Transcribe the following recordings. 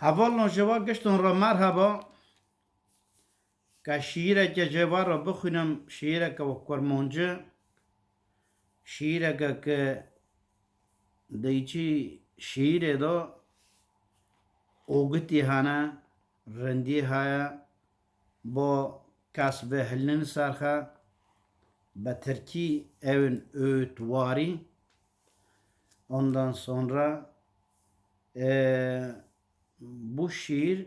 Havalno jeva gişton ra merhaba. Ka şiireke ceva ra bixwînim şiireke ve kurmancı. Şiireke ke deyçî şiirê da ogitî hene rindî heye bo kes ve hilin serxe be Tirkî evin öğütwarî ondan sonra eee, bu şiir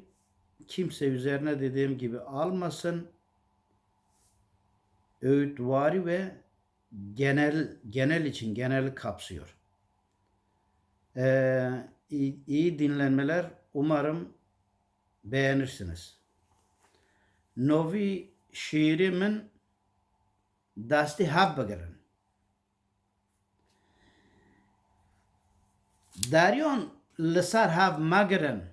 kimse üzerine dediğim gibi almasın. Öğütvari ve genel genel için geneli kapsıyor. Ee, iyi, iyi dinlenmeler umarım beğenirsiniz. Novi şiirimin dasti hab bagırın. Daryon lısar hab magırın.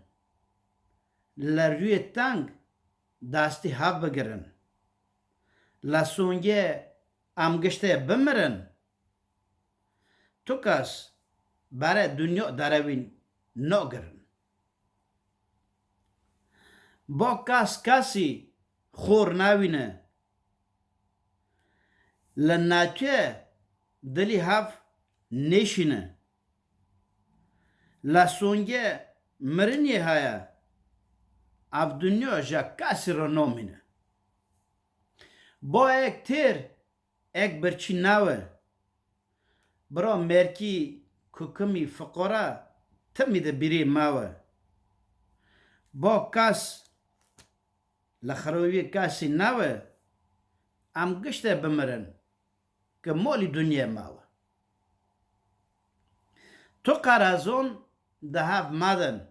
لە ڕوێ تەنگ داستی هاو بگرن لە سونگێ ئەم گشتێ بمرن تو کەس بەرە دنیا دەرەوین نۆگرن بۆ کەس کەسی خۆر ناوینە لە ناوچێ دلی هاو نێشینە La songe mirinê heye ev dunya ji kesî re namîne. Bo ek têr ek birçî nawe bira merkî kukimî fiqora timî de birê mawe. Bo kes li xirowiyê kesî nawe em gişte bimirin ki molî dunyê mawe. تو قرازون ده هف مدن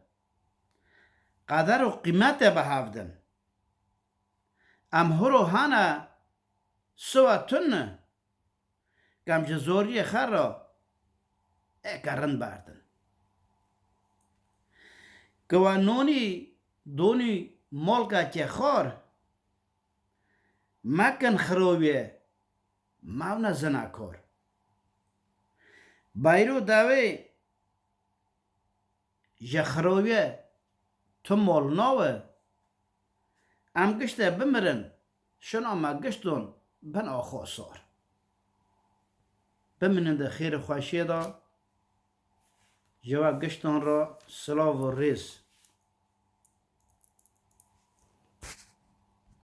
قدر و قیمت به هفدن. ام هرو هانا سوا تن. کم جزوری خر را اکرن بردن. گوانونی دونی ملکا که خور مکن خرویه ماونا زناکور بایرو داوی ji تو مال ناوه ام گشته بمرن شن اما گشتون بن آخو سار بمنن ده خیر خوشی دا گشتون را سلاو و ریز